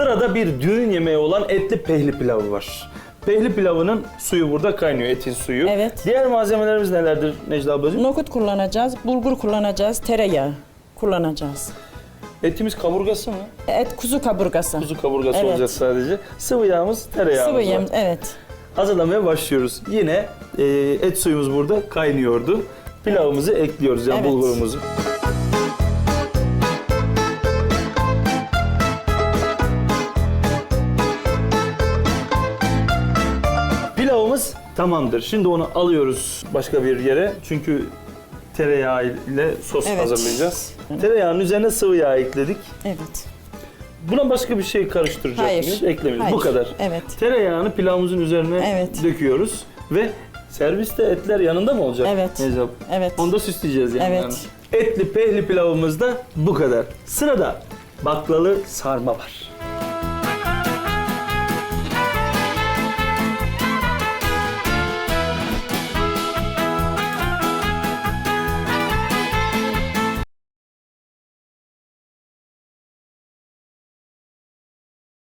Sırada bir düğün yemeği olan etli pehli pilavı var. Pehli pilavının suyu burada kaynıyor, etin suyu. Evet. Diğer malzemelerimiz nelerdir Necla ablacığım? Nohut kullanacağız, bulgur kullanacağız, tereyağı kullanacağız. Etimiz kaburgası mı? Et kuzu kaburgası. Kuzu kaburgası Evet. olacak sadece. Sıvı yağımız, tereyağımız Sıvı var. yem, evet. Hazırlamaya başlıyoruz. Yine e, et suyumuz burada kaynıyordu. Pilavımızı ekliyoruz yani Evet. bulgurumuzu. Pilavımız tamamdır. Şimdi onu alıyoruz başka bir yere. Çünkü tereyağı ile sos Evet. hazırlayacağız. Tereyağının üzerine sıvı yağ ekledik. Evet. Buna başka bir şey karıştıracak Hayır. mıyız? Eklemiyoruz. Hayır. Bu kadar. Evet. Tereyağını pilavımızın üzerine Evet. döküyoruz ve serviste etler yanında mı olacak? Evet. Necla? Evet. Onu da süsleyeceğiz yani. Evet. Etli pehli pilavımız da bu kadar. Sırada baklalı sarma var.